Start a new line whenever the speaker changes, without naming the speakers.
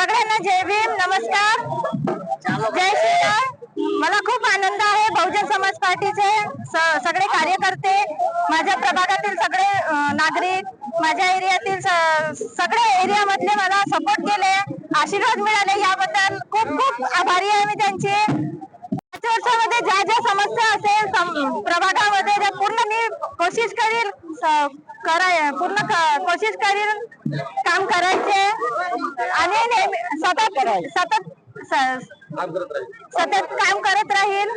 जय भीम नमस्कार. जय श्रीराम. मला खूप आनंद आहे बहुजन समाज पार्टीचे सगळे कार्यकर्ते माझ्या प्रभागातील सगळे नागरिक माझ्या एरियातील सगळ्या सगळे एरिया मधले मला सपोर्ट केले. आशीर्वाद मिळाले याबद्दल. खूप खूप आभारी आहे मी त्यांची. पाच वर्षामध्ये ज्या ज्या समस्या असेल प्रभागामध्ये त्या पूर्ण मी कोशिश करील कराय पूर्ण कोशिश करील काम करायचे. आणि नेहमी सतत सतत सतत काम करत राहील.